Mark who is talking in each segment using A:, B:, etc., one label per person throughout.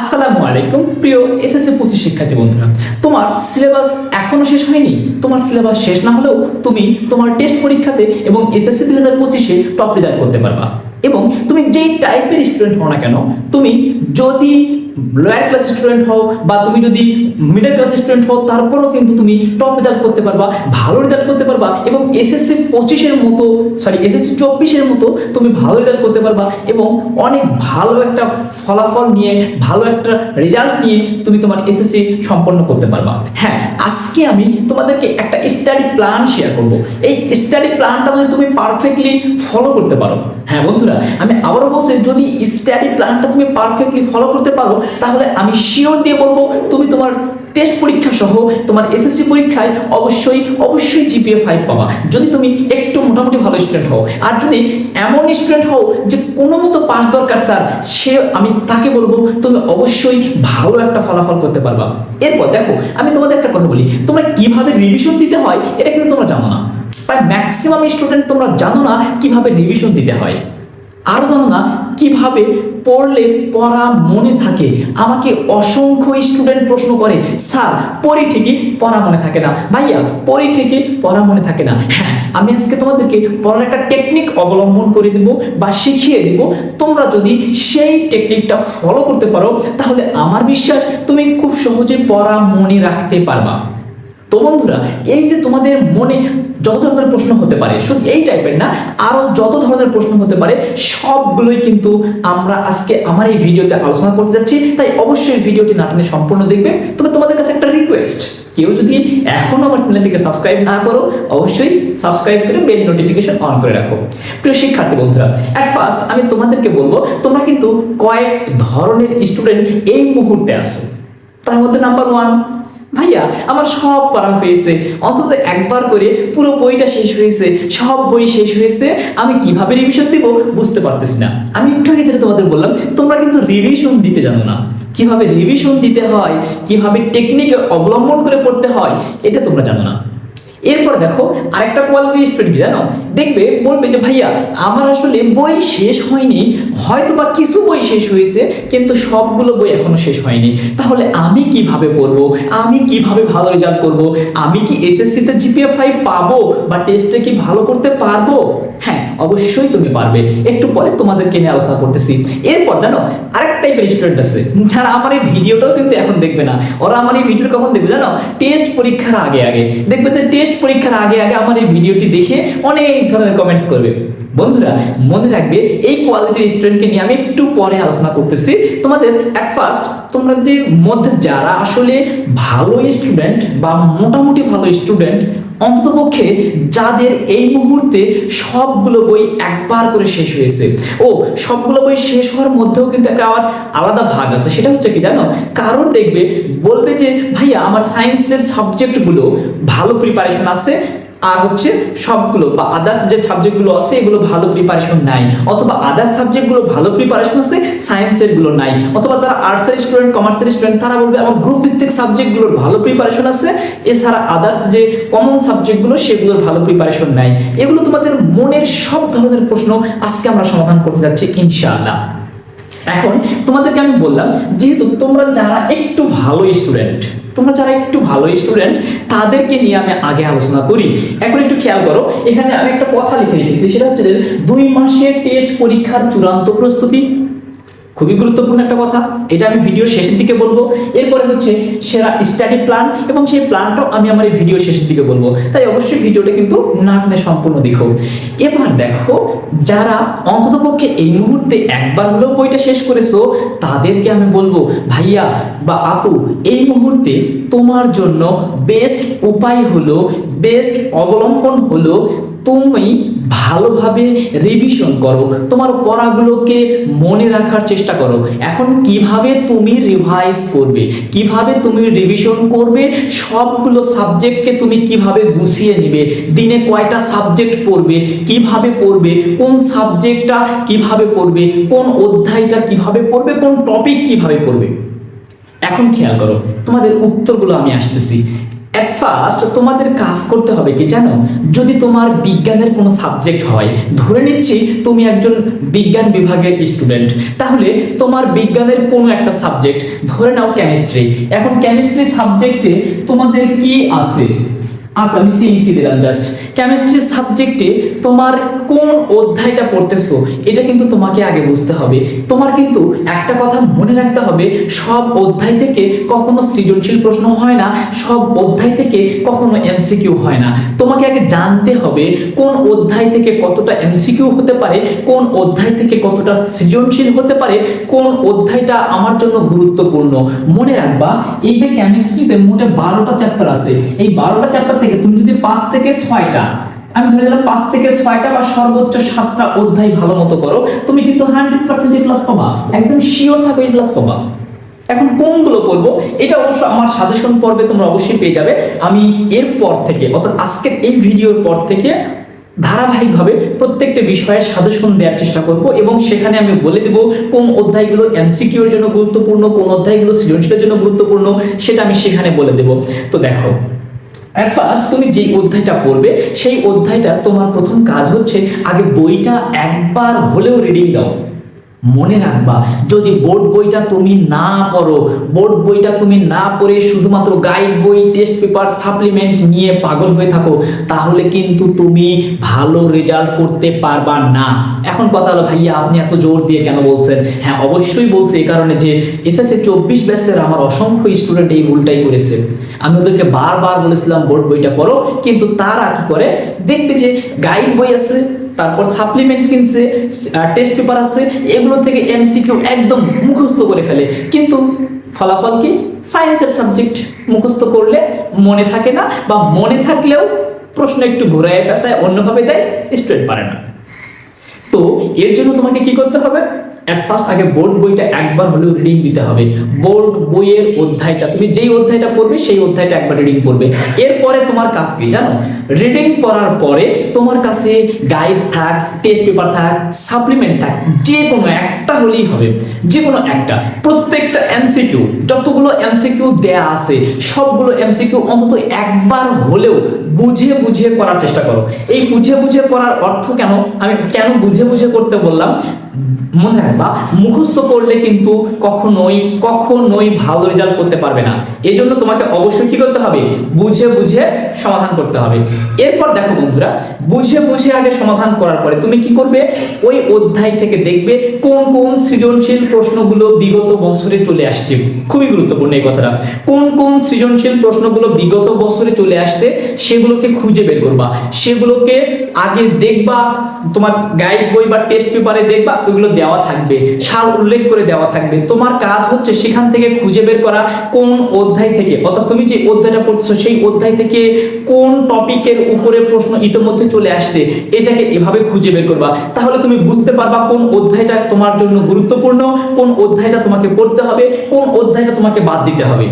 A: আসসালামু আলাইকুম, প্রিয় এসএসসি পঁচিশ শিক্ষার্থী বন্ধুরা। তোমার সিলেবাস এখনও শেষ হয়নি? তোমার সিলেবাস শেষ না হলেও তুমি তোমার টেস্ট পরীক্ষাতে এবং এসএসসি দুই হাজার পঁচিশে টপ রেজাল্ট করতে পারবা। এবং তুমি যেই টাইপের স্টুডেন্ট হও না কেন, তুমি যদি লোয়ার ক্লাস স্টুডেন্ট হও বা তুমি যদি মিডল ক্লাস স্টুডেন্ট হও, তারপরেও কিন্তু তুমি টপ রেজাল্ট করতে পারবা, ভালো রেজাল্ট করতে পারবা এবং এসএসসি পঁচিশের মতো সরি এসএসসি চব্বিশের মতো তুমি ভালো রেজাল্ট করতে পারবা এবং অনেক ভালো একটা ফলাফল নিয়ে, ভালো একটা রেজাল্ট নিয়ে তুমি তোমার এসএসসি সম্পন্ন করতে পারবা। হ্যাঁ আজকে আমি তোমাদেরকে একটা স্টাডি প্ল্যান শেয়ার করব। এই স্টাডি প্ল্যানটা যদি তুমি পারফেক্টলি ফলো করতে পারো। হ্যাঁ বন্ধুরা, আমি আবারও বলছি, যদি স্টাডি প্ল্যানটা তুমি পারফেক্টলি ফলো করতে পারো তাহলে আমি শিওর দিয়ে বলব, তুমি তোমার টেস্ট পরীক্ষা সহ তোমার এসএসসি পরীক্ষায় অবশ্যই অবশ্যই জিপিএ ফাইভ পাবা। যদি তুমি একটু মোটামুটি ভালো স্টুডেন্ট হও, আর যদি এমন স্টুডেন্ট হও যে কোনো মতো পাস দরকার স্যার সে আমি তাকে বলব, তুমি অবশ্যই ভালো একটা ফলাফল করতে পারবা। এরপর দেখো, আমি তোমাদের একটা কথা বলি, তোমরা কীভাবে রিভিশন দিতে হয়, এটা কিন্তু তোমরা জানো না। প্রায় ম্যাক্সিমাম স্টুডেন্ট তোমরা জানো না কীভাবে রিভিশন দিতে হয়। আর না কীভাবে পড়লে পড়া মনে থাকে? আমাকে অসংখ্য স্টুডেন্ট প্রশ্ন করে, স্যার, পড়ি ঠিকই, পড়া মনে থাকে না। ভাইয়া, পড়ি ঠিকই, পড়া মনে থাকে না। হ্যাঁ আমি আজকে তোমাদেরকে পড়ার একটা টেকনিক অবলম্বন করে দেব বা শিখিয়ে দেব। তোমরা যদি সেই টেকনিকটা ফলো করতে পারো, তাহলে আমার বিশ্বাস তুমি খুব সহজে পড়া মনে রাখতে পারবা। তো বন্ধুরা, এই যে তোমাদের মনে যত ধরনের প্রশ্ন হতে পারে, শুধু এই টাইপের না, আরও যত ধরনের প্রশ্ন হতে পারে, সবগুলোই কিন্তু আমরা আজকে আমার এই ভিডিওতে আলোচনা করতে যাচ্ছি। তাই অবশ্যই ভিডিওটি না টেনে সম্পূর্ণ দেখবে। তবে তোমাদের কাছে একটা রিকোয়েস্ট কেউ যদি এখনও আমার চ্যানেলটিকে সাবস্ক্রাইব না করো, অবশ্যই সাবস্ক্রাইব করে বেল নোটিফিকেশন অন করে রাখো। প্রিয় শিক্ষার্থী বন্ধুরা অ্যাট ফার্স্ট আমি তোমাদেরকে বলব, তোমরা কিন্তু কয়েক ধরনের স্টুডেন্ট এই মুহূর্তে আসো তার মধ্যে নাম্বার ওয়ান ভাইয়া, আমার সব পড়া হয়েছে। অন্তত একবার করে পুরো বইটা শেষ হয়েছে। সব বই শেষ হয়েছে। আমি কীভাবে রিভিশন দিব বুঝতে পারতেছি না। আমি একটু আগে যেটা তোমাদের বললাম, তোমরা কিন্তু রিভিশন দিতে জানো না। কীভাবে রিভিশন দিতে হয়? কীভাবে টেকনিক অবলম্বন করে পড়তে হয়? এটা তোমরা জানো না। এরপর দেখো আরেকটা কোয়ালিটি স্টুডেন্ট কি জানো? দেখবে, বলবে যে, ভাইয়া, আমার আসলে বই শেষ হয়নি। হয়তো বা কিছু বই শেষ হয়েছে, কিন্তু সবগুলো বই এখনও শেষ হয়নি। তাহলে আমি কীভাবে পড়ব? আমি কীভাবে ভালো রেজাল্ট করব? আমি কি এসএসসিতে জিপিএ ফাইভ পাবো? বা টেস্টে কি ভালো করতে পারব? হ্যাঁ অবশ্যই তুমি পারবে। একটু পরে তোমাদেরকে নিয়ে আলোচনা করতেছি। এরপর জানো আরেক টাইপের স্টুডেন্ট আছে। যারা আমার এই ভিডিওটাও কিন্তু এখন দেখবে না। ওরা আমার এই ভিডিও কখন দেখবে জানো? টেস্ট পরীক্ষার আগে আগে। দেখবে যে টেস্ট পরীক্ষার আগে আগে আমার এই ভিডিওটি দেখে অনেক ধরনের কমেন্টস করবে। বন্ধুরা, মনে রাখবে, এই কোয়ালিটির স্টুডেন্টকে নিয়ে আমি একটু পরে আলোচনা করতেছি। তোমাদের অ্যাট ফার্স্ট তোমাদের মধ্যে যারা আসলে ভালো স্টুডেন্ট বা মোটামুটি ভালো স্টুডেন্ট অন্ততপক্ষে যাদের এই মুহূর্তে সবগুলো বই একবার করে শেষ হয়েছে। ও, সবগুলো বই শেষ হওয়ার মধ্যেও কিন্তু একটা আবার আলাদা ভাগ আছে। সেটা হচ্ছে কি জানো? কারণ দেখবে, বলবে যে, ভাইয়া, আমার সায়েন্সের সাবজেক্টগুলো ভালো প্রিপারেশন আছে আর হচ্ছে সবগুলো বা আদার্স যে সাবজেক্টগুলো আছে, এগুলো ভালো প্রিপারেশন নাই। অথবা আদার্স সাবজেক্টগুলো ভালো প্রিপারেশন আছে সায়েন্সেরগুলো নাই। অথবা তারা আর্টসের স্টুডেন্ট কমার্সের স্টুডেন্ট তারা বলবে, আমার গ্রুপ ভিত্তিক সাবজেক্টগুলোর ভালো প্রিপারেশন আছে। এছাড়া আদার্স যে কমন সাবজেক্টগুলো সেগুলোর ভালো প্রিপারেশন নাই। এগুলো তোমাদের মনের সব ধরনের প্রশ্ন আজকে আমরা সমাধান করতে যাচ্ছি, ইনশাআল্লাহ। এখন তোমাদেরকে আমি বললাম, যেহেতু তোমরা যারা একটু ভালো স্টুডেন্ট তোমরা যারা একটু ভালো স্টুডেন্ট তাদেরকে নিয়ে আমি আগে আলোচনা করি। এখন একটু খেয়াল করো, এখানে আমি একটা কথা লিখে রেখেছি সেটা হচ্ছে দুই মাসের টেস্ট পরীক্ষার চূড়ান্ত প্রস্তুতি খুবই গুরুত্বপূর্ণ একটা কথা, এটা আমি ভিডিও শেষের দিকে বলব। এরপরে হচ্ছে সেরা স্টাডি প্ল্যান এবং সেই প্ল্যানটাও আমি আমার এই ভিডিও শেষের দিকে বলব। তাই অবশ্যই ভিডিওটা কিন্তু না সম্পূর্ণ দেখো। এবার দেখো, যারা অন্ততপক্ষে এই মুহূর্তে একবার হলেও বইটা শেষ করেছ, তাদেরকে আমি বলব, ভাইয়া বা আপু, এই মুহূর্তে তোমার জন্য বেস্ট উপায় হলো বেস্ট অবলম্বন হলো তুমি ভালোভাবে রিভিশন করো। তোমার পড়াগুলোকে মনে রাখার চেষ্টা করো। এখন কীভাবে তুমি রিভাইজ করবে? কীভাবে তুমি রিভিশন করবে? সবগুলো সাবজেক্টকে তুমি কীভাবে গুছিয়ে নিবে? দিনে কয়টা সাবজেক্ট পড়বে? কীভাবে পড়বে? কোন সাবজেক্টটা কীভাবে পড়বে? কোন অধ্যায়টা কীভাবে পড়বে? কোন টপিক কীভাবে পড়বে? এখন খেয়াল করো, তোমাদের উত্তরগুলো আমি আসতেছি। অ্যাট ফার্স্ট তোমাদের কাজ করতে হবে কি জানো? যদি তোমার বিজ্ঞানের কোনো সাবজেক্ট হয়, ধরে নিচ্ছি তুমি একজন বিজ্ঞান বিভাগের স্টুডেন্ট তাহলে তোমার বিজ্ঞানের কোনো একটা সাবজেক্ট ধরে নাও কেমিস্ট্রি এখন কেমিস্ট্রি সাবজেক্টে তোমাদের কি আছে? আচ্ছা আমি সিইসি দিলাম জাস্ট কেমিস্ট্রি সাবজেক্টে তোমার কোন অধ্যায়টা পড়তেছো, এটা কিন্তু তোমাকে আগে বুঝতে হবে। তোমার কিন্তু একটা কথা মনে রাখতে হবে, সব অধ্যায় থেকে কখনো সৃজনশীল প্রশ্ন হয় না, সব অধ্যায় থেকে কখনো এমসিকিউ হয় না। তোমাকে আগে জানতে হবে কোন অধ্যায় থেকে কতটা এমসিকিউ হতে পারে, কোন অধ্যায় থেকে কতটা সৃজনশীল হতে পারে, কোন অধ্যায়টা আমার জন্য গুরুত্বপূর্ণ। মনে রাখবা, এই যে কেমিস্ট্রিতে মোটে বারোটা চ্যাপ্টার আছে, এই বারোটা চ্যাপ্টার থেকে, তুমি যদি পাঁচ থেকে ছয়টা, আমি ধরে নিলাম পাঁচ থেকে ছয়টা বা সর্বোচ্চ সাতটা অধ্যায় ভালো মতো করো, তুমি কিন্তু হান্ড্রেড পার্সেন্ট প্লাস পাবা। একদম শিওর থাকো এই প্লাস পাবা। এখন কোনগুলো করব এটা অবশ্য আমার সাজেশন পর্বে তোমরা অবশ্যই পেয়ে যাবে। আমি এর পর থেকে, অর্থাৎ আজকের এই ভিডিওর পর থেকে ধারাবাহিকভাবে প্রত্যেকটা বিষয়ের সাজেশন দেওয়ার চেষ্টা করব এবং সেখানে আমি বলে দেব কোন অধ্যায়গুলো এমসিকিউর জন্য গুরুত্বপূর্ণ, কোন অধ্যায়গুলো সৃজনশীলের জন্য গুরুত্বপূর্ণ, সেটা আমি সেখানে বলে দেব। তো দেখো অ্যাট ফার্স্ট তুমি যেই অধ্যায়টা পড়বে, সেই অধ্যায়টা তোমার প্রথম কাজ হচ্ছে আগে বইটা একবার হলেও রিডিং দাও। মনে রাখবা, যদি বোর্ড বইটা তুমি না পড়ো বোর্ড বইটা তুমি না পড়ে শুধুমাত্র গাইড বই টেস্ট পেপার সাপ্লিমেন্ট নিয়ে পাগল হয়ে থাকো, তাহলে কিন্তু তুমি ভালো রেজাল্ট করতে পারবা না। এখন কথা হলো, ভাইয়া, আপনি এত জোর দিয়ে কেন বলছেন? হ্যাঁ অবশ্যই বলছি এই কারণে যে এসএসসি চব্বিশ ব্যাচের আমার অসংখ্য স্টুডেন্ট এই ভুলটাই করেছে। আমি ওদেরকে বারবার বলেছিলাম বোর্ড বইটা পড়ো। কিন্তু তারা কি করে? দেখবে যে গাইড বই আছে তারপর সাপ্লিমেন্ট কিনছে টেস্ট পেপার আছে, এগুলো থেকে এমসিকিউ একদম মুখস্থ করে ফেলে। কিন্তু ফলাফল কি? সায়েন্সের সাবজেক্ট মুখস্থ করলে মনে থাকে না বা মনে থাকলেও প্রশ্ন একটু ঘুরায় পেশায়, অন্যভাবে দেয় স্টুডেন্ট পারে না। তো এর জন্য তোমাকে কি করতে হবে? অ্যাট ফার্স্ট আগে বোর্ড বইটা একবার হলেও রিডিং দিতে হবে। বোর্ড বইয়ের অধ্যায়টা, তুমি যেই অধ্যায়টা পড়বে, সেই অধ্যায়টা একবার রিডিং পড়বে। এরপরে তোমার কাজ কি জানো? রিডিং পড়ার পরে তোমার কাছে গাইড থাক টেস্ট পেপার থাক সাপ্লিমেন্ট থাক, যে কোনো একটা হলেই হবে। যে কোনো একটা। প্রত্যেকটা এমসিকিউ যতগুলো এমসিকিউ দেয়া আছে, সবগুলো এমসিকিউ অন্তত একবার হলেও বুঝে বুঝে করার চেষ্টা করো। এই বুঝে বুঝে করার অর্থ কেন? আমি কেন বুঝে বুঝে করতে বললাম? মনে রাখবা, মুখস্থ করলে কিন্তু কখনোই কখনোই ভালো রেজাল্ট করতে পারবে না। এই জন্য তোমাকে অবশ্যই কি করতে হবে? বুঝে বুঝে সমাধান করতে হবে। এরপর দেখো বন্ধুরা, বুঝে বুঝে আগে সমাধান করার পরে তুমি কি করবে? ওই অধ্যায় থেকে দেখবে কোন কোন সৃজনশীল প্রশ্নগুলো বিগত বছরে চলে আসছে। খুবই গুরুত্বপূর্ণ এই কথাটা। কোন কোন সৃজনশীল প্রশ্নগুলো বিগত বছরে চলে আসছে, সেগুলোকে খুঁজে বের করবা। সেগুলোকে আগে দেখবা, তোমার গাইড বই বা টেস্ট পেপারে দেখবা, ওইগুলো দেওয়া থাকবে, সাল উল্লেখ করে দেওয়া থাকবে। তোমার কাজ হচ্ছে সেখান থেকে খুঁজে বের করা কোন অধ্যায় থেকে। অর্থাৎ তুমি যে অধ্যায়টা পড়ছো সেই অধ্যায় থেকে কোন টপিকের উপরে প্রশ্ন ইতিমধ্যে চলে আসছে, এটাকে এভাবে খুঁজে বের করবা। তাহলে তুমি বুঝতে পারবা কোন অধ্যায়টা তোমার জন্য গুরুত্বপূর্ণ, কোন অধ্যায়টা তোমাকে পড়তে হবে, কোন অধ্যায়টা তোমাকে বাদ দিতে হবে।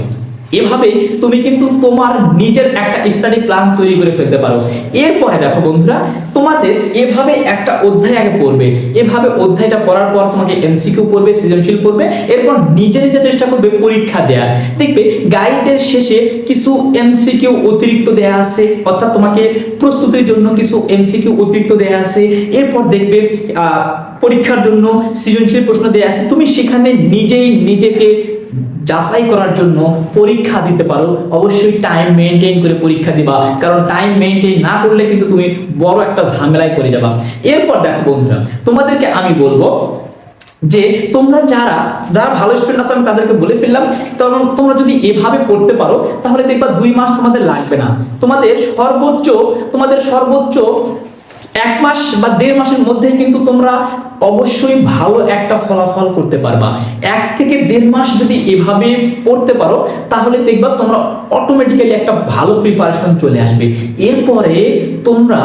A: এভাবে তুমি কিন্তু তোমার নিজের একটা স্টাডি প্ল্যান তৈরি করে ফেলতে পারো। এরপরে দেখো বন্ধুরা, তোমাদের এভাবে একটা অধ্যায় আগে পড়বে। এভাবে অধ্যায়টা পড়ার পর তোমাকে এমসিকিউ পড়বে, সৃজনশীল পড়বে, এরপর নিজে নিজে চেষ্টা করবে পরীক্ষা দেওয়ার দেখবে গাইডের শেষে কিছু এমসিকিউ অতিরিক্ত দেয়া আছে, অর্থাৎ তোমাকে প্রস্তুতির জন্য কিছু এমসিকিউ অতিরিক্ত দেয়া আছে। এরপর দেখবে পরীক্ষার জন্য সৃজনশীল প্রশ্ন দেয়া আছে। তুমি সেখানে নিজেই নিজেকে যাচাই করার জন্য পরীক্ষা দিতে পারো। অবশ্যই টাইম মেনটেন করে পরীক্ষা দিবা। কারণ টাইম মেনটেন না করলে কিন্তু তুমি বড় একটা ঝামেলায় পড়ে যাবা। এরপর দেখো বন্ধুরা, তোমাদেরকে আমি বলব যে তোমরা যারা যারা ভালো স্টুডেন্ট আছো, আমি তাদেরকে বলে ফেললাম। কারণ তোমরা যদি এভাবে পড়তে পারো, তাহলে দেখবা দুই মাস তোমাদের লাগবে না। তোমাদের সর্বোচ্চ তোমাদের সর্বোচ্চ এক মাস বা দেড় মাসের মধ্যে কিন্তু তোমরা অবশ্যই ভালো একটা ফলাফল করতে পারবা। এক থেকে দেড় মাস যদি এভাবে পড়তে পারো, তাহলে দেখবা তোমরা অটোমেটিক্যালি একটা ভালো প্রিপারেশন চলে আসবে। এরপরে তোমরা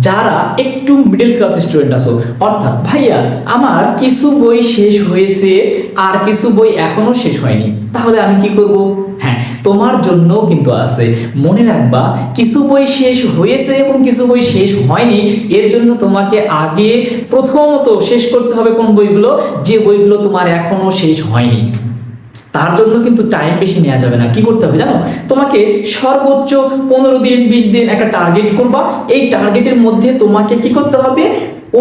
A: যারা একটু মিডল ক্লাস স্টুডেন্ট আছো, অর্থাৎ ভাইয়া, আমার কিছু বই শেষ হয়েছে আর কিছু বই এখনও শেষ হয়নি। তাহলে আমি কি করব? হ্যাঁ তোমার জন্য কিন্তু আছে। মনে রাখবা, কিছু বই শেষ হয়েছে এবং কিছু বই শেষ হয়নি, এর জন্য তোমাকে আগে প্রথমত শেষ করতে হবে কোন বইগুলো? যে বইগুলো তোমার এখনও শেষ হয়নি। তার জন্য কিন্তু টাইম বেশি নেওয়া যাবে না। কি করতে হবে জানো? তোমাকে সর্বোচ্চ পনেরো দিন, বিশ দিন একটা টার্গেট করবা। এই টার্গেটের মধ্যে তোমাকে কি করতে হবে?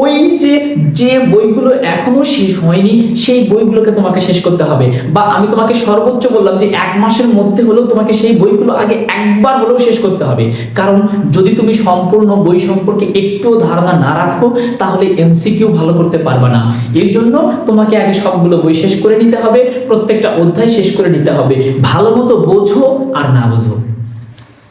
A: ওই যে যে বইগুলো এখনও শেষ হয়নি, সেই বইগুলোকে তোমাকে শেষ করতে হবে। বা আমি তোমাকে সর্বোচ্চ বললাম যে, এক মাসের মধ্যে হলেও তোমাকে সেই বইগুলো আগে একবার হলেও শেষ করতে হবে। কারণ যদি তুমি সম্পূর্ণ বই সম্পর্কে একটুও ধারণা না রাখো, তাহলে এমসিকিউ ভালো করতে পারবে না। এর জন্য তোমাকে আগে সবগুলো বই শেষ করে নিতে হবে, প্রত্যেকটা অধ্যায় শেষ করে নিতে হবে। ভালো মতো বোঝো আর না বোঝো।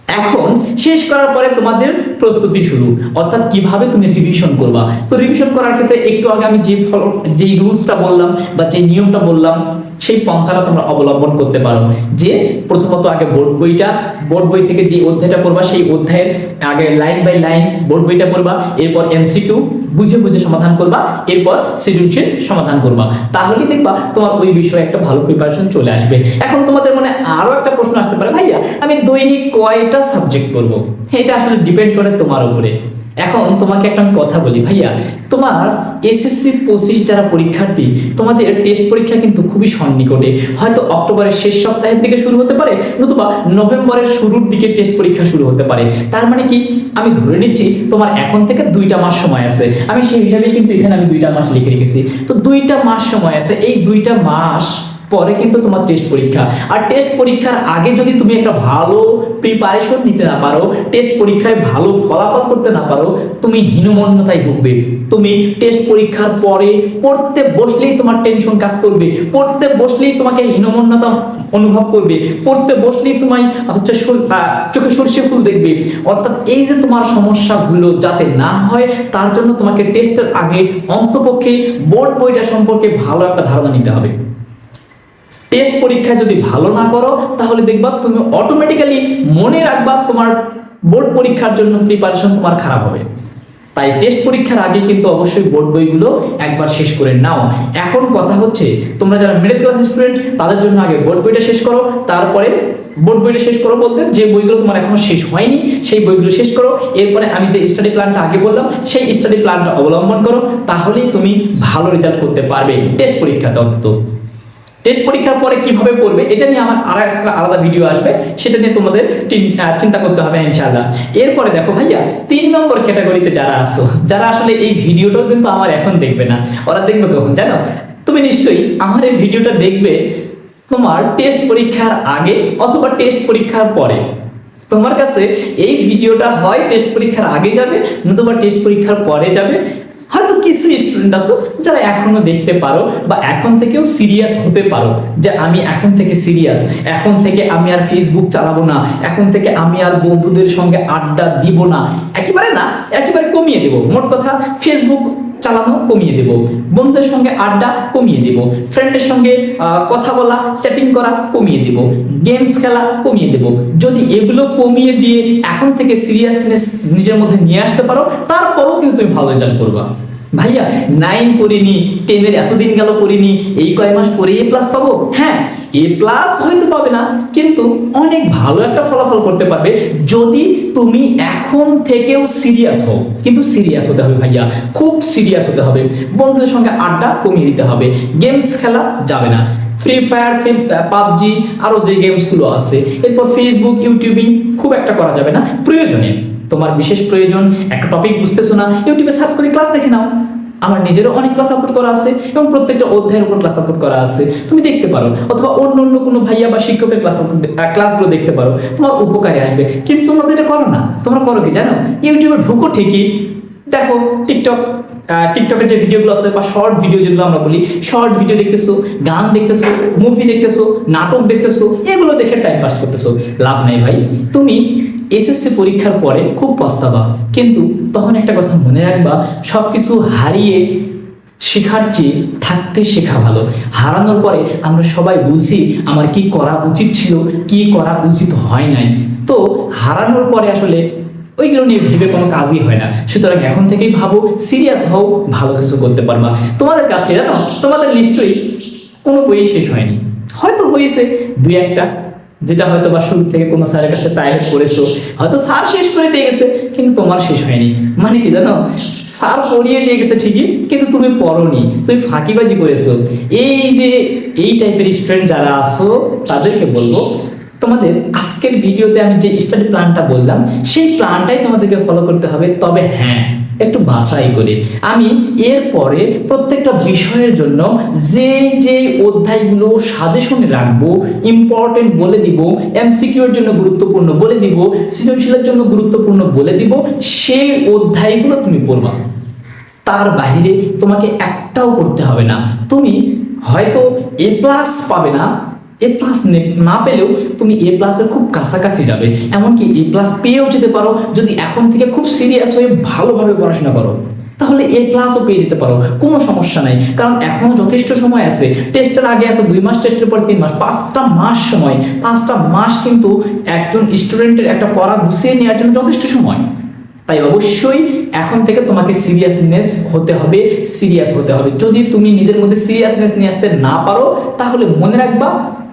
A: এখন শেষ করার পরে তোমাদের প্রস্তুতি শুরু। অর্থাৎ কীভাবে তুমি রিভিশন করবা? তো রিভিশন করার ক্ষেত্রে একটু আগে আমি যে ফলো যেই রুলসটা বললাম বা যে নিয়মটা বললাম, সেই পন্থাটা তোমরা অবলম্বন করতে পারো। যে প্রথমত আগে বোর্ড বইটা বোর্ড বই থেকে যে অধ্যায়টা পড়বা, সেই অধ্যায়ের আগে লাইন বাই লাইন বোর্ড বইটা পড়বা, এরপর এমসিকিউ বুঝে বুঝে সমাধান করবা, এরপর সৃজনশীল সমাধান করবা। তাহলেই দেখবা তোমার ওই বিষয়ে একটা ভালো প্রিপারেশন চলে আসবে। এখন তোমাদের মনে আরও একটা প্রশ্ন আসতে পারে, ভাইয়া, আমি দৈনিক কয়টা সাবজেক্ট করব? এটা আসলে ডিপেন্ড করে তোমার উপরে। এখন তোমাকে একটা কথা বলি, ভাইয়া, তোমার এসএসসি পঁচিশ যারা পরীক্ষার্থী, তোমাদের টেস্ট পরীক্ষা কিন্তু খুবই সন্নিকটে। হয়তো অক্টোবরের শেষ সপ্তাহের দিকে শুরু হতে পারে, নতুবা নভেম্বরের শুরুর দিকে টেস্ট পরীক্ষা শুরু হতে পারে। তার মানে কি? আমি ধরে নিচ্ছি, তোমার এখন থেকে দুইটা মাস সময় আছে। আমি সেই হিসাবে কিন্তু এখানে আমি দুইটা মাস লিখে রেখেছি। তো দুইটা মাস সময় আছে, এই দুইটা মাস পরে কিন্তু তোমার টেস্ট পরীক্ষা। আর টেস্ট পরীক্ষার আগে যদি তুমি একটা ভালো প্রিপারেশন নিতে না পারো টেস্ট পরীক্ষায় ভালো ফলাফল করতে না পারো, তুমি হীনমন্যতায় ভুগবে। তুমি টেস্ট পরীক্ষার পরে পড়তে বসলেই তোমার টেনশন কাজ করবে, পড়তে বসলেই তোমাকে হীনমন্যতা অনুভব করবে, পড়তে বসলেই তোমায় হচ্ছে চোখে সর্ষে ফুল দেখবে। অর্থাৎ এই যে তোমার সমস্যাগুলো যাতে না হয়, তার জন্য তোমাকে টেস্টের আগে অন্তপক্ষে বোর্ড বইটা সম্পর্কে ভালো একটা ধারণা নিতে হবে। টেস্ট পরীক্ষায় যদি ভালো না করো, তাহলে দেখবা তুমি অটোমেটিক্যালি মনে রাখবা তোমার বোর্ড পরীক্ষার জন্য প্রিপারেশন তোমার খারাপ হবে। তাই টেস্ট পরীক্ষার আগে কিন্তু অবশ্যই বোর্ড বইগুলো একবার শেষ করে নাও। এখন কথা হচ্ছে, তোমরা যারা মিডল ক্লাস স্টুডেন্ট তাদের জন্য আগে বোর্ড বইটা শেষ করো, তারপরে বোর্ড বইটা শেষ করো বলতে যে বইগুলো তোমার এখনও শেষ হয়নি, সেই বইগুলো শেষ করো। এরপরে আমি যে স্টাডি প্ল্যানটা আগে বললাম, সেই স্টাডি প্ল্যানটা অবলম্বন করো, তাহলেই তুমি ভালো রেজাল্ট করতে পারবে। টেস্ট পরীক্ষাটা অন্তত। টেস্ট পরীক্ষার পরে কীভাবে পড়বে, এটা নিয়ে আমার আর একটা আলাদা ভিডিও আসবে। সেটা নিয়ে তোমাদের চিন্তা করতে হবে ইনশাআল্লাহ। এরপরে দেখো ভাইয়া, তিন নম্বর ক্যাটাগরিতে যারা আসো যারা আসলে এই ভিডিওটাও কিন্তু আমার এখন দেখবে না, ওরা দেখবে কখন? জানো? তুমি নিশ্চয়ই আমার এই ভিডিওটা দেখবে তোমার টেস্ট পরীক্ষার আগে অথবা টেস্ট পরীক্ষার পরে। তোমার কাছে এই ভিডিওটা হয় টেস্ট পরীক্ষার আগে যাবে, নতুবা টেস্ট পরীক্ষার পরে যাবে। হয়তো কিছু স্টুডেন্ট আছো যারা এখনও দেখতে পারো বা এখন থেকেও সিরিয়াস হতে পারো যে আমি এখন থেকে সিরিয়াস এখন থেকে আমি আর ফেসবুক চালাবো না, এখন থেকে আমি আর বন্ধুদের সঙ্গে আড্ডা দিব না, একেবারে না, একেবারে কমিয়ে দেব। মোট কথা ফেসবুক চালানো কমিয়ে দেব, বন্ধুদের সঙ্গে আড্ডা কমিয়ে দেব ফ্রেন্ডের সঙ্গে কথা বলা চ্যাটিং করা কমিয়ে দেব গেমস খেলা কমিয়ে দেব। যদি এগুলো কমিয়ে দিয়ে এখন থেকে সিরিয়াসনেস নিজের মধ্যে নিয়ে আসতে পারো, তারপরও কিন্তু তুমি ভালো রেজাল্ট করবা। ভাইয়া নাইন করিনি টেনের এতদিন গেল করিনি, এই কয় মাস পরে এ প্লাস পাবো? হ্যাঁ এ প্লাস হয়তো পাবে না, কিন্তু অনেক ভালো একটা ফলাফল করতে পারবে যদি তুমি এখন থেকেও সিরিয়াস হও। কিন্তু সিরিয়াস হতে হবে ভাইয়া, খুব সিরিয়াস হতে হবে। বন্ধুদের সঙ্গে আড্ডা কমিয়ে দিতে হবে। গেমস খেলা যাবে না। ফ্রি ফায়ার ফ্রি পাবজি, আরও যে গেমসগুলো আছে, এরপর ফেসবুক ইউটিউবিং খুব একটা করা যাবে না। প্রয়োজনে তোমার বিশেষ প্রয়োজন, একটা টপিক বুঝতেছো না, ইউটিউবে সার্চ করে ক্লাস দেখে নাও। আমার নিজেরও অনেক ক্লাস আপলোড করা আছে এবং প্রত্যেকটা অধ্যায়ের উপর ক্লাস আপলোড করা আছে। তুমি দেখতে পারো, অথবা অন্য অন্য কোনো ভাইয়া বা শিক্ষকের ক্লাস ক্লাসগুলো দেখতে পারো। তোমার উপকারে আসবে। কিন্তু তোমরা তো এটা করো না। তোমরা করো কি জানো? ইউটিউবে ঢুকো ঠিকই। দেখো টিকটক টিকটকের যে ভিডিওগুলো আছে বা শর্ট ভিডিও যেগুলো আমরা বলি শর্ট ভিডিও দেখতেছো, গান দেখতেছো মুভি দেখতেছো, নাটক দেখতেছো, এগুলো দেখে টাইম পাস করতেছো। লাভ নাই ভাই। তুমি এসএসসি পরীক্ষার পরে খুব পস্তাবা। কিন্তু তখন একটা কথা মনে রাখবা, সবকিছু হারিয়ে শেখার চেয়ে থাকতে শেখা ভালো। হারানোর পরে আমরা সবাই বুঝি আমার কি করা উচিত ছিল, কি করা উচিত হয় নাই। তো হারানোর পরে আসলে ওইগুলো নিয়ে ভেবে কোনো কাজই হয় না। সুতরাং এখন থেকেই ভাবো সিরিয়াস হও, ভালো কিছু করতে পারবা। তোমাদের কাছে জানো? তোমাদের নিশ্চয়ই কোনো বই শেষ হয়নি। হয়তো হয়েছে, দুই একটা। যেটা হয়তো বা শুরু থেকে কোনো স্যারের কাছে প্রাইভেট পড়েছো, হয়তো স্যার শেষ করে দিয়ে গেছে, কিন্তু তোমার শেষ হয়নি। মানে কি জানো? স্যার পড়িয়ে দিয়ে গেছে ঠিকই, কিন্তু তুমি পড়নি, তুমি ফাঁকিবাজি করেছ। এই যে, এই টাইপের স্টুডেন্ট যারা আসো তাদেরকে বলব, তোমাদের আজকের ভিডিওতে আমি যে স্টাডি প্ল্যানটা বললাম, সেই প্ল্যানটাই তোমাদেরকে ফলো করতে হবে। তবে হ্যাঁ একটু বাছাই করে। আমি এরপরে প্রত্যেকটা বিষয়ের জন্য যে যে অধ্যায়গুলো সাজেশনে রাখব ইম্পর্টেন্ট বলে দিব এমসিকিউর জন্য গুরুত্বপূর্ণ বলে দিব, সৃজনশীলের জন্য গুরুত্বপূর্ণ বলে দিব, সেই অধ্যায়গুলো তুমি পড়বা। তার বাইরে তোমাকে একটাও করতে হবে না। তুমি হয়তো এ প্লাস পাবে না এ প্লাস না পেলেও তুমি এ প্লাসের খুব কাছাকাছি যাবে। এমনকি এ প্লাস পেয়েও যেতে পারো, যদি এখন থেকে খুব সিরিয়াস হয়ে ভালোভাবে পড়াশোনা করো। তাহলে এ প্লাসও পেয়ে যেতে পারো, কোনো সমস্যা নাই। কারণ এখনও যথেষ্ট সময় আছে। টেস্টের আগে আছে দুই মাস টেস্টের পর তিন মাস, পাঁচটা মাস সময়। পাঁচটা মাস কিন্তু একজন স্টুডেন্টের একটা পড়া গুছিয়ে নেওয়ার জন্য যথেষ্ট সময়। তাই অবশ্যই এখন থেকে তোমাকে সিরিয়াসনেস হতে হবে সিরিয়াস হতে হবে। যদি তুমি নিজের মধ্যে সিরিয়াসনেস নিয়ে আসতে না পারো, তাহলে মনে রাখবা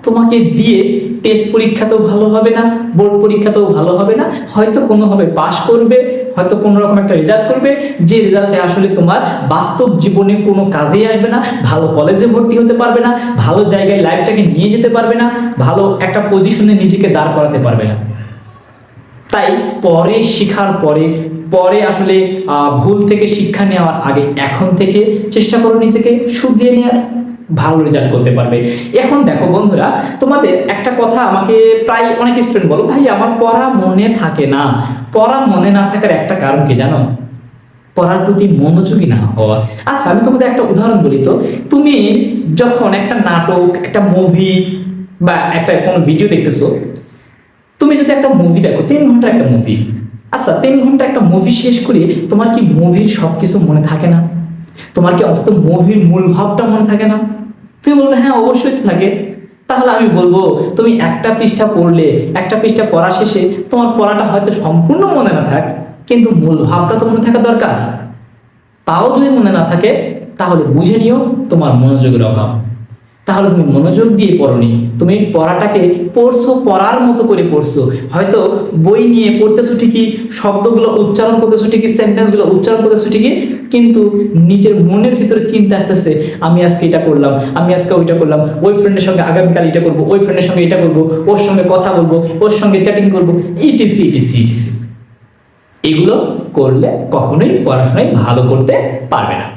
A: তোমাকে দিয়ে টেস্ট পরীক্ষাতেও ভালো হবে না বোর্ড পরীক্ষাতেও ভালো হবে না, হয়তো কোনোভাবে পাশ করবে, হয়তো কোনো রকম একটা রেজাল্ট করবে, যে রেজাল্টে আসলে তোমার বাস্তব জীবনে কোনো কাজেই আসবে না, ভালো কলেজে ভর্তি হতে পারবে না, ভালো জায়গায় লাইফটাকে নিয়ে যেতে পারবে না, ভালো একটা পজিশনে নিজেকে দাঁড় করাতে পারবে না। তাই পরে শিখার পরে পরে আসলে ভুল থেকে শিক্ষা নেওয়ার আগে এখন থেকে চেষ্টা করো নিজেকে শুধরিয়ে নেওয়ার ভালো রেজাল্ট করতে পারবে। এখন দেখো বন্ধুরা, তোমাদের একটা কথা আমাকে প্রায় অনেক স্টুডেন্ট বলো, ভাই, আমার পড়া মনে থাকে না। পড়া মনে না থাকার একটা কারণ কি জানো? পড়ার প্রতি মনোযোগী না হওয়া। আচ্ছা আমি তোমাদের একটা উদাহরণ বলি তো। তুমি যখন একটা নাটক, একটা মুভি বা একটা কোনো ভিডিও দেখতেছো, তুমি যদি একটা মুভি দেখো, তিন ঘণ্টা একটা মুভি আচ্ছা তিন ঘণ্টা একটা মুভি শেষ করে তোমার কি মুভির সব কিছু মনে থাকে না? তোমার কি অন্তত মুভির মূল ভাবটা মনে থাকে না? তুমি বলবে হ্যাঁ অবশ্যই থাকে। তাহলে আমি বলব, তুমি একটা পৃষ্ঠা পড়লে, একটা পৃষ্ঠা পড়া শেষে তোমার পড়াটা হয়তো সম্পূর্ণ মনে না থাক, কিন্তু মূল ভাবটা তো মনে থাকা দরকার। তাও যদি মনে না থাকে, তাহলে বুঝে নিও তোমার মনোযোগের অভাব। তাহলে তুমি মনোযোগ দিয়ে পড়নি। তুমি পড়াটাকে পড়ছো, পড়ার মতো করে পড়ছো। হয়তো বই নিয়ে পড়তেছো ঠিকই, শব্দগুলো উচ্চারণ করতেছো ঠিকই সেন্টেন্সগুলো উচ্চারণ করতেছো ঠিকই, কিন্তু নিজের মনের ভিতরে চিন্তা আসতেছে, আমি আজকে এটা করলাম, আমি আজকে ওইটা করলাম, ওই ফ্রেন্ডের সঙ্গে আগামীকাল এটা করব, ওই ফ্রেন্ডের সঙ্গে এটা করব, ওর সঙ্গে কথা বলব, ওর সঙ্গে চ্যাটিং করব ইটিসি ইটিসি ইটিসি এগুলো করলে কখনোই পড়াশোনায় ভালো করতে পারবে না।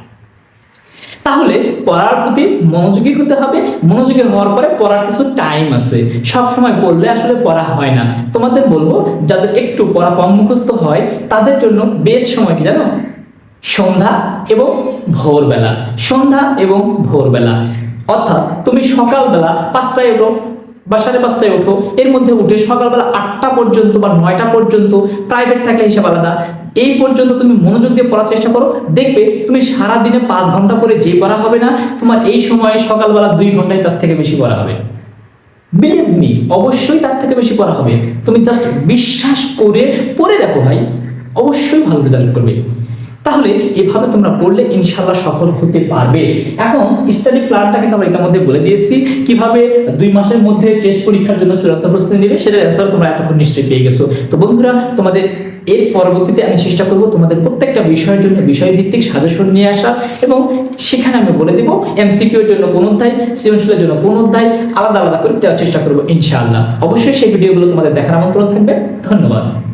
A: তাহলে পড়ার প্রতি মনোযোগী হতে হবে। মনোযোগী হওয়ার পরে পড়ার কিছু টাইম আছে। সব সময় পড়লে আসলে পড়া হয় না। তোমাদের বলব, যাদের একটু পড়া কম মুখস্থ হয়, তাদের জন্য বেশ সময় কি জানো? সন্ধ্যা এবং ভোরবেলা। সন্ধ্যা এবং ভোরবেলা। অর্থাৎ তুমি সকালবেলা পাঁচটায় ওঠো বা সাড়ে পাঁচটায় ওঠো এর মধ্যে উঠে সকালবেলা আটটা পর্যন্ত বা নয়টা পর্যন্ত প্রাইভেট থাকলে হিসাব আলাদা। এই পর্যন্ত তুমি মনোযোগ দিয়ে পড়ার চেষ্টা করো। দেখবে তুমি সারা দিনে পাঁচ ঘণ্টা করে যে পড়া হবে না, তোমার এই সময়ে সকালবেলা দুই ঘন্টায় তার থেকে বেশি পড়া হবে। বিলিভ মি অবশ্যই তার থেকে বেশি পড়া হবে। তুমি জাস্ট বিশ্বাস করে পড়ে দেখো ভাই। অবশ্যই ভালো রেজাল্ট করবে। তাহলে এভাবে তোমরা পড়লে ইনশাল্লাহ সফল হতে পারবে। এখন স্টাডি প্ল্যানটা কিন্তু আমরা ইতিমধ্যে বলে দিয়েছি। কীভাবে দুই মাসের মধ্যে টেস্ট পরীক্ষার জন্য চূড়ান্ত প্রস্তুতি নেবে, সেটার অ্যান্সার তোমরা এতক্ষণ নিশ্চয়ই পেয়ে গেছো। তো বন্ধুরা, তোমাদের এর পরবর্তীতে আমি চেষ্টা করব তোমাদের প্রত্যেকটা বিষয়ের জন্য বিষয়ভিত্তিক সাজেশন নিয়ে আসা এবং সেখানে আমি বলে দেবো এমসিকিউর জন্য কোন অধ্যায়, সৃজনশীলের জন্য কোন অধ্যায়, আলাদা আলাদা করে দেওয়ার চেষ্টা করব ইনশাআল্লাহ। অবশ্যই সেই ভিডিওগুলো তোমাদের দেখার আমন্ত্রণ থাকবে। ধন্যবাদ।